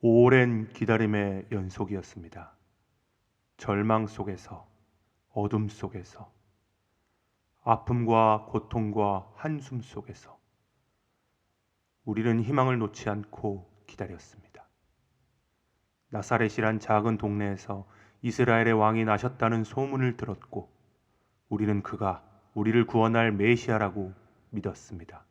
오랜 기다림의 연속이었습니다. 절망 속에서, 어둠 속에서, 아픔과 고통과 한숨 속에서 우리는 희망을 놓지 않고 기다렸습니다. 나사렛이란 작은 동네에서 이스라엘의 왕이 나셨다는 소문을 들었고 우리는 그가 우리를 구원할 메시아라고 믿었습니다.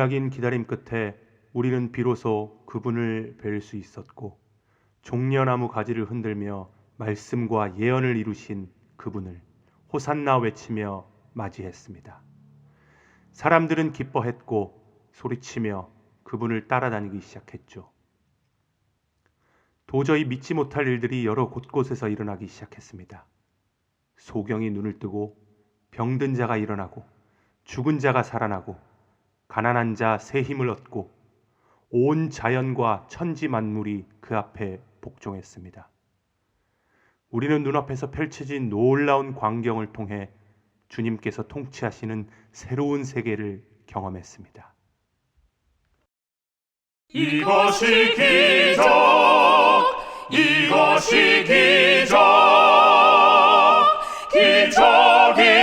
기나긴 기다림 끝에 우리는 비로소 그분을 뵐 수 있었고 종려나무 가지를 흔들며 말씀과 예언을 이루신 그분을 호산나 외치며 맞이했습니다. 사람들은 기뻐했고 소리치며 그분을 따라다니기 시작했죠. 도저히 믿지 못할 일들이 여러 곳곳에서 일어나기 시작했습니다. 소경이 눈을 뜨고 병든 자가 일어나고 죽은 자가 살아나고 가난한 자 새 힘을 얻고 온 자연과 천지 만물이 그 앞에 복종했습니다. 우리는 눈앞에서 펼쳐진 놀라운 광경을 통해 주님께서 통치하시는 새로운 세계를 경험했습니다. 이것이 기적 이것이 기적 기적이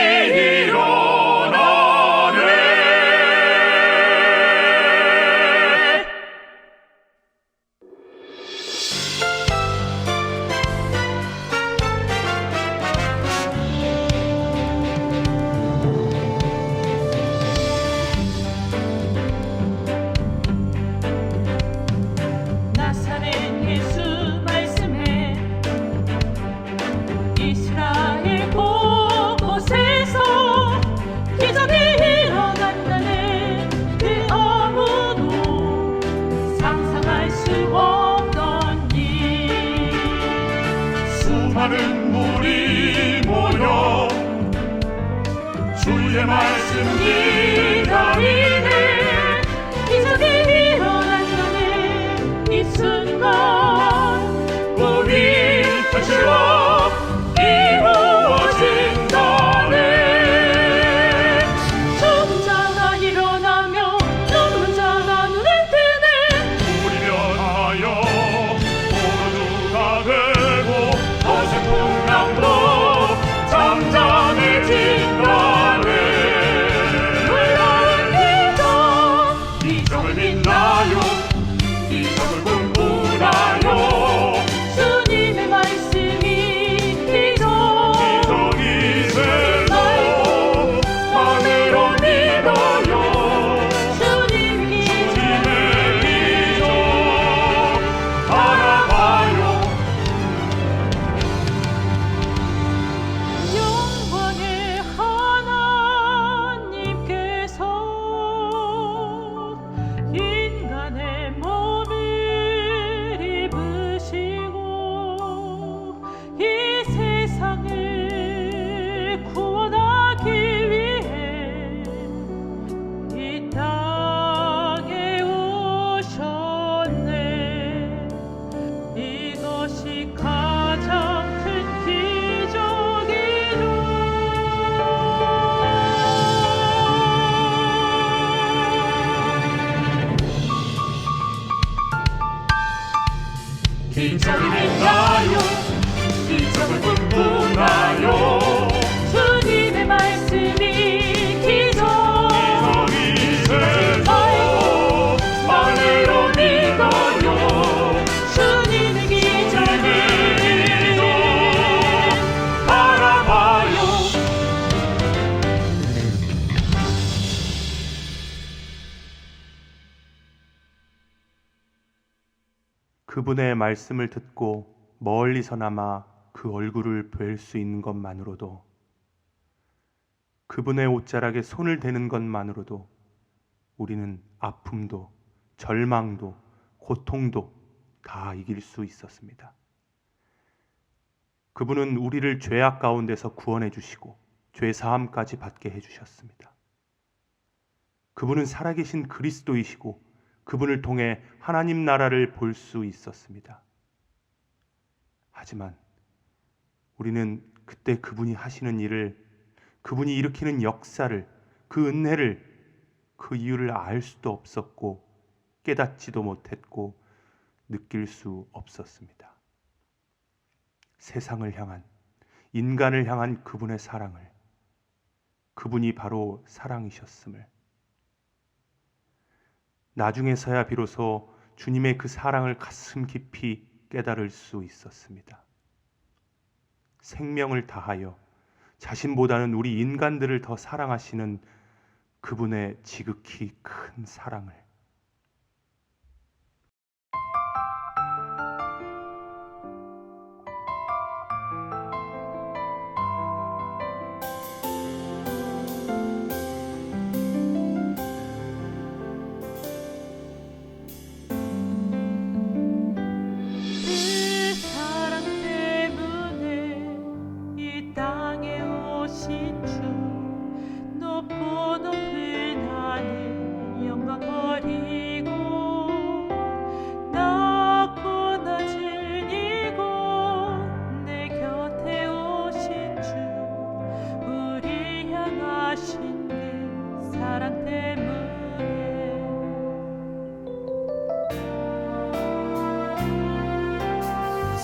그분의 말씀을 듣고 멀리서나마 그 얼굴을 뵐 수 있는 것만으로도 그분의 옷자락에 손을 대는 것만으로도 우리는 아픔도 절망도 고통도 다 이길 수 있었습니다. 그분은 우리를 죄악 가운데서 구원해 주시고 죄 사함까지 받게 해 주셨습니다. 그분은 살아계신 그리스도이시고 그분을 통해 하나님 나라를 볼 수 있었습니다. 하지만 우리는 그때 그분이 하시는 일을 그분이 일으키는 역사를 그 은혜를 그 이유를 알 수도 없었고 깨닫지도 못했고 느낄 수 없었습니다. 세상을 향한 인간을 향한 그분의 사랑을 그분이 바로 사랑이셨음을 나중에서야 비로소 주님의 그 사랑을 가슴 깊이 깨달을 수 있었습니다. 생명을 다하여 자신보다는 우리 인간들을 더 사랑하시는 그분의 지극히 큰 사랑을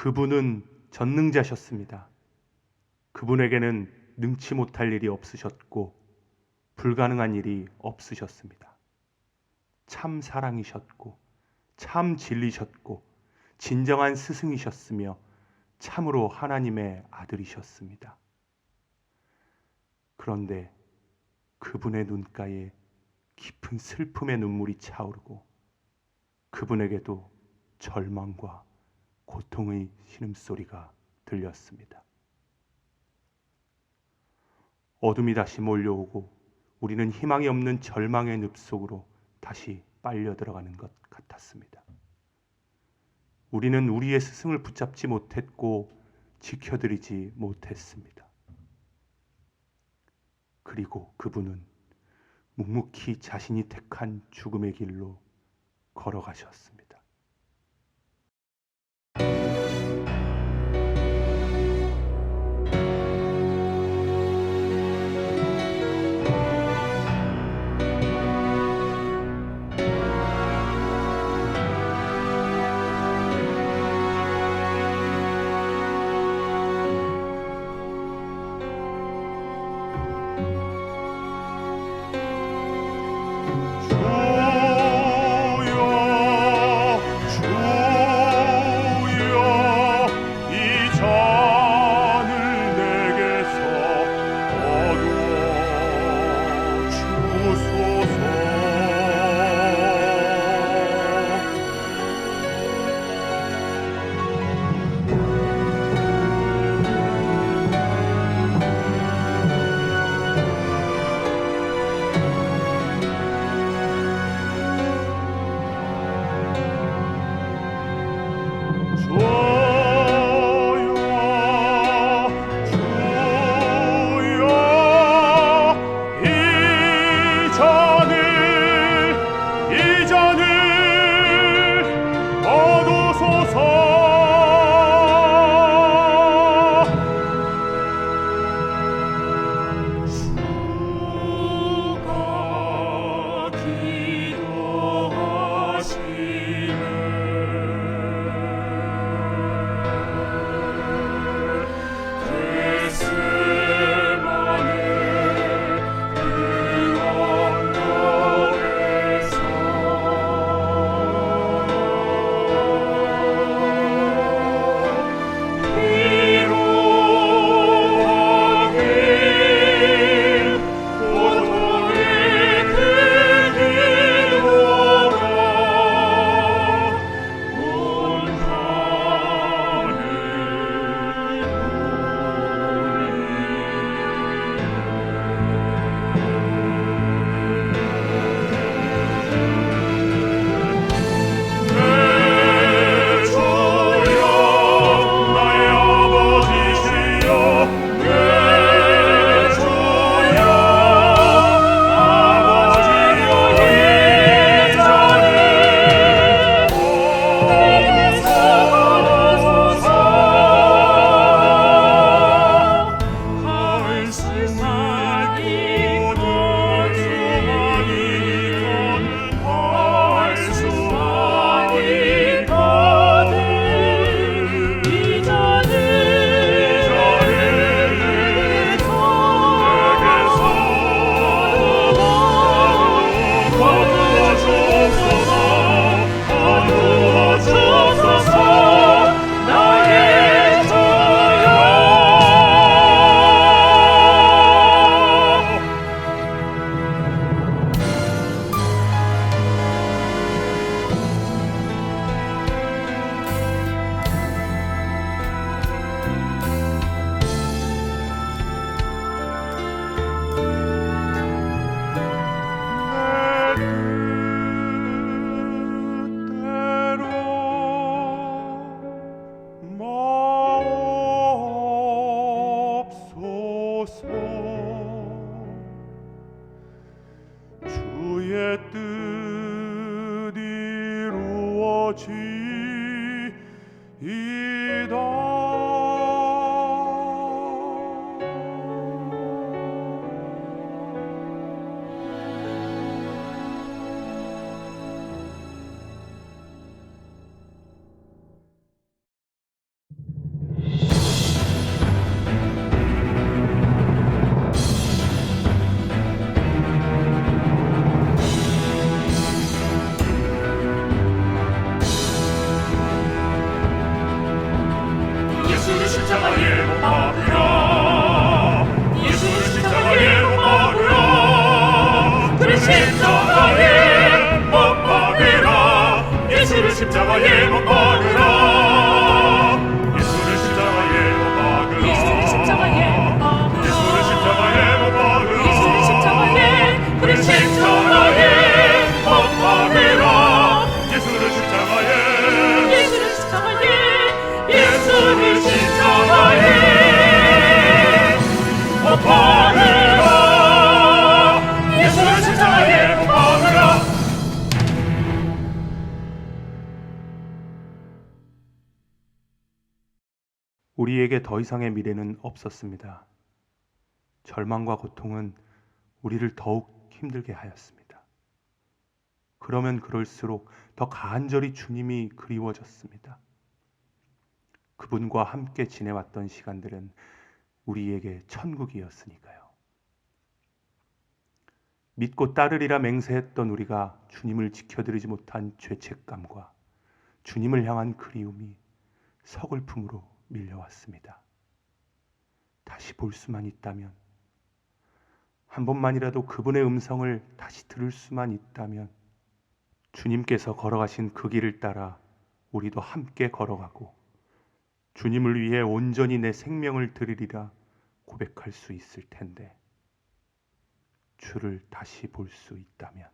그분은 전능자셨습니다. 그분에게는 능치 못할 일이 없으셨고 불가능한 일이 없으셨습니다. 참 사랑이셨고 참 진리셨고 진정한 스승이셨으며 참으로 하나님의 아들이셨습니다. 그런데 그분의 눈가에 깊은 슬픔의 눈물이 차오르고 그분에게도 절망과 고통의 신음소리가 들렸습니다. 어둠이 다시 몰려오고 우리는 희망이 없는 절망의 늪 속으로 다시 빨려 들어가는 것 같았습니다. 우리는 우리의 스승을 붙잡지 못했고 지켜드리지 못했습니다. 그리고 그분은 묵묵히 자신이 택한 죽음의 길로 걸어가셨습니다. 주 vogliamo 더 이상의 미래는 없었습니다. 절망과 고통은 우리를 더욱 힘들게 하였습니다. 그러면 그럴수록 더 간절히 주님이 그리워졌습니다. 그분과 함께 지내왔던 시간들은 우리에게 천국이었으니까요. 믿고 따르리라 맹세했던 우리가 주님을 지켜드리지 못한 죄책감과 주님을 향한 그리움이 서글픔으로 밀려왔습니다. 다시 볼 수만 있다면, 한 번만이라도 그분의 음성을 다시 들을 수만 있다면, 주님께서 걸어가신 그 길을 따라 우리도 함께 걸어가고, 주님을 위해 온전히 내 생명을 드리리라 고백할 수 있을 텐데, 주를 다시 볼 수 있다면.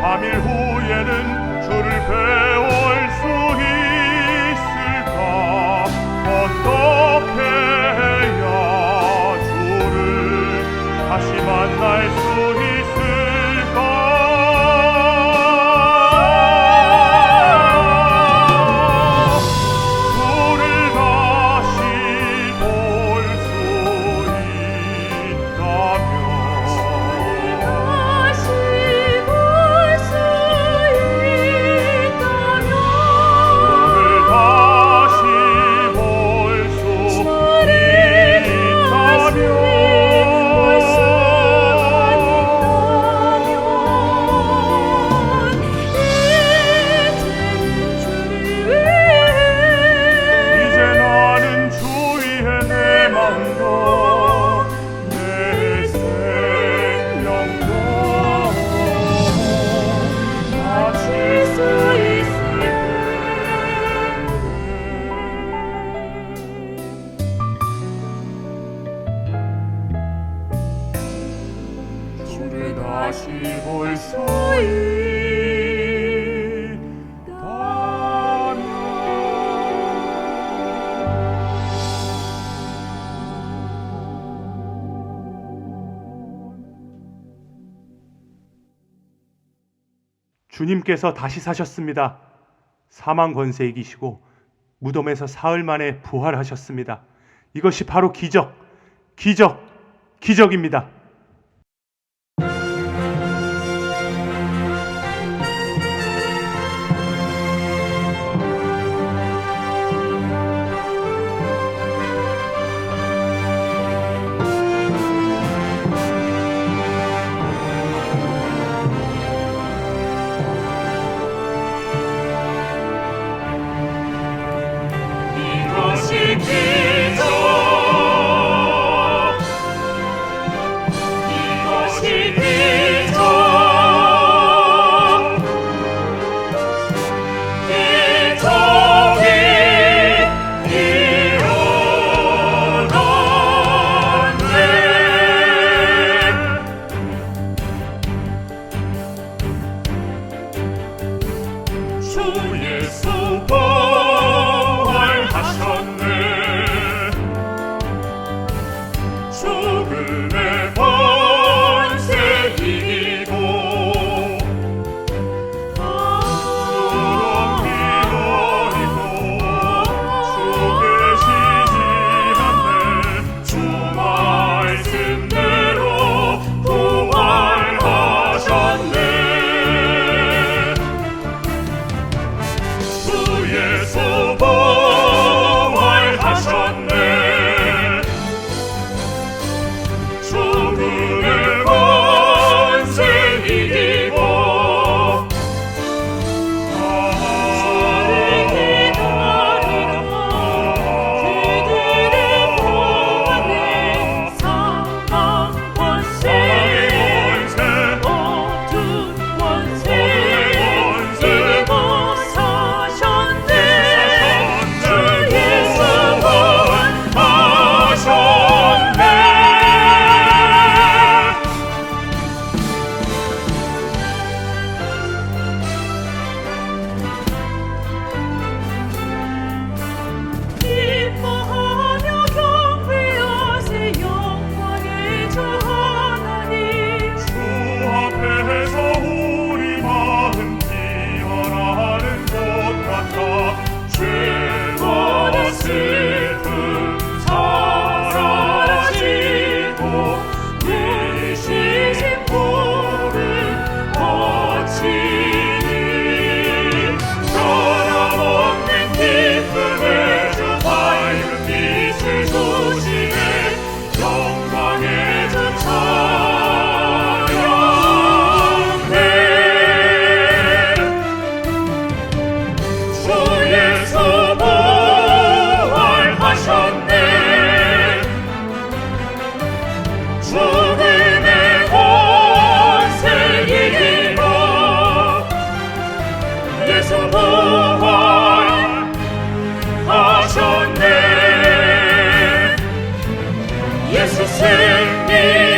3일 후에는 주님께서 다시 사셨습니다. 사망 권세 이기시고 무덤에서 사흘 만에 부활하셨습니다. 이것이 바로 기적, 기적, 기적입니다. 예수 승리